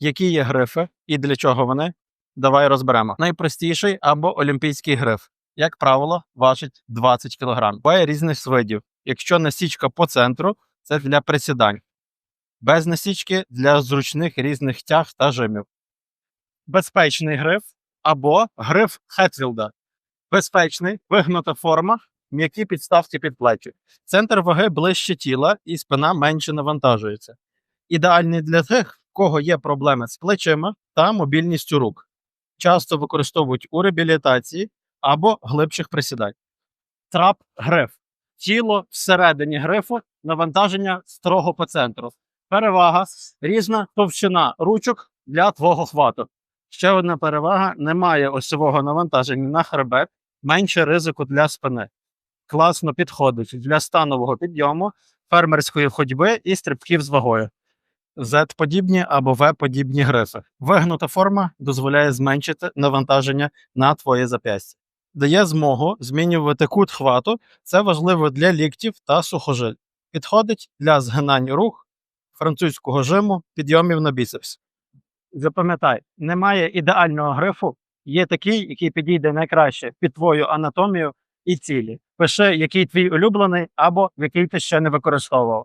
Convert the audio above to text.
Які є грифи і для чого вони? Давай розберемо. Найпростіший або олімпійський гриф, як правило, важить 20 кг. Буває різних видів. Якщо насічка по центру, це для присідань. Без насічки для зручних різних тяг та жимів. Безпечний гриф або гриф Хетфілда. Безпечний, вигнута форма, м'які підставки під плечі. Центр ваги ближче тіла і спина менше навантажується. Ідеальний для тих, кого є проблеми з плечима та мобільністю рук. Часто використовують у реабілітації або глибших присідань. Трап гриф. Тіло всередині грифу, навантаження строго по центру. Перевага різна товщина ручок для твого хвату. Ще одна перевага: немає осьового навантаження на хребет, менше ризику для спини. Класно підходить для станового підйому, фермерської ходьби і стрибків з вагою. Z-подібні або V-подібні грифи. Вигнута форма дозволяє зменшити навантаження на твоє зап'ястя. Дає змогу змінювати кут хвату. Це важливо для ліктів та сухожиль. Підходить для згинань рух, французького жиму, підйомів на біцепс. Запам'ятай, немає ідеального грифу, є такий, який підійде найкраще під твою анатомію і цілі. Пиши, який твій улюблений або який ти ще не використовував.